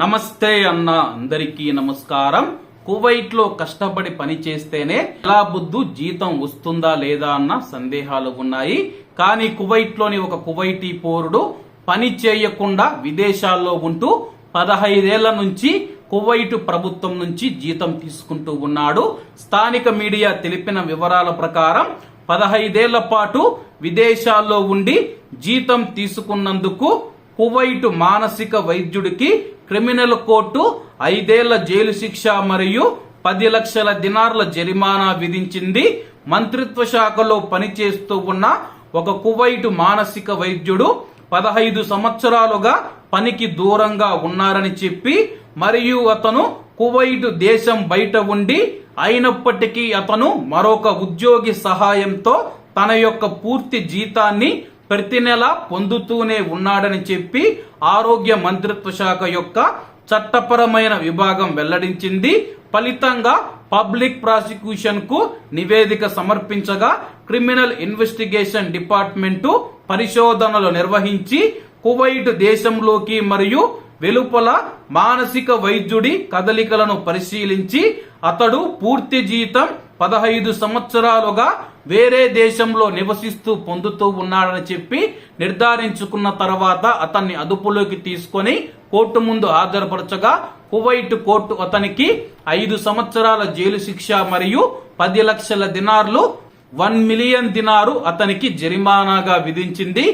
నమస్తే అన్న అందరికీ నమస్కారం. కువైట్లో కష్టపడి పని చేస్తేనే ఎలా బుద్ధు జీతం వస్తుందా లేదా అన్న సందేహాలు ఉన్నాయి. కానీ కువైట్లోని ఒక కువైటీ పౌరుడు పని చేయకుండా విదేశాల్లో ఉంటూ పదహైదేళ్ళ నుంచి కువైట్ ప్రభుత్వం నుంచి జీతం తీసుకుంటూ ఉన్నాడు. స్థానిక మీడియా తెలిపిన వివరాల ప్రకారం పదహైదేళ్ళ పాటు విదేశాల్లో ఉండి జీతం తీసుకున్నందుకు కువైట్ మానసిక వైద్యుడికి క్రిమినల్ కోర్టు ఐదేళ్ళ జైలు శిక్ష మరియు పది లక్షల దినార్ల జరిమానా విధించింది. మంత్రిత్వ శాఖలో పనిచేస్తూ ఉన్న ఒక కువైట్ మానసిక వైద్యుడు పదహైదు సంవత్సరాలుగా పనికి దూరంగా ఉన్నారని చెప్పి మరియు అతను కువైట్ దేశం బయట ఉండి అయినప్పటికీ అతను మరొక ఉద్యోగి సహాయంతో తన యొక్క పూర్తి జీతాన్ని ప్రతి నెల పొందుతూనే ఉన్నాడని చెప్పి ఆరోగ్య మంత్రిత్వ శాఖ యొక్క చట్టపరమైన విభాగం వెల్లడించింది. ఫలితంగా పబ్లిక్ ప్రాసిక్యూషన్కు నివేదిక సమర్పించగా క్రిమినల్ ఇన్వెస్టిగేషన్ డిపార్ట్మెంటు పరిశోధనలు నిర్వహించి కువైట్ దేశంలోకి మరియు వెలుపల మానసిక వైద్యుడి కదలికలను పరిశీలించి అతడు పూర్తి జీతం పదహైదు సంవత్సరాలుగా వేరే దేశంలో నివసిస్తూ పొందుతూ ఉన్నాడని చెప్పి నిర్ధారించుకున్న తర్వాత అతన్ని అదుపులోకి తీసుకొని కోర్టు ముందు హాజరుపరచగా కువైట్ కోర్టు అతనికి ఐదు సంవత్సరాల జైలు శిక్ష మరియు పది లక్షల దినార్లు వన్ మిలియన్ దినారు అతనికి జరిమానాగా విధించింది.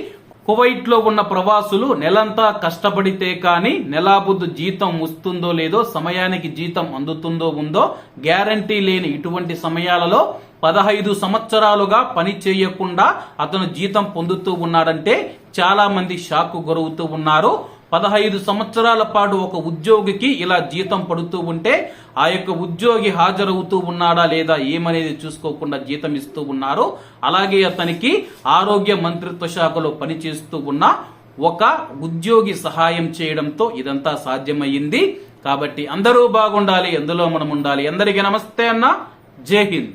కువైట్లో ఉన్న ప్రవాసులు నెలంతా కష్టపడితే కానీ నెలాబుద్దు జీతం వస్తుందో లేదో సమయానికి జీతం అందుతుందో ఉందో గ్యారంటీ లేని ఇటువంటి సమయాలలో పదహైదు సంవత్సరాలుగా పని చేయకుండా అతను జీతం పొందుతూ ఉన్నాడంటే చాలా మంది షాక్ గురవుతూ ఉన్నారు. పదహైదు సంవత్సరాల పాటు ఒక ఉద్యోగికి ఇలా జీతం పడుతూ ఉంటే ఆ యొక్క ఉద్యోగి హాజరవుతూ ఉన్నాడా లేదా ఏమనేది చూసుకోకుండా జీతం ఇస్తూ ఉన్నారు. అలాగే అతనికి ఆరోగ్య మంత్రిత్వ శాఖలో పనిచేస్తూ ఉన్న ఒక ఉద్యోగి సహాయం చేయడంతో ఇదంతా సాధ్యమయ్యింది. కాబట్టి అందరూ బాగుండాలి ఎందులో మనం ఉండాలి. అందరికీ నమస్తే అన్న. జై హింద్.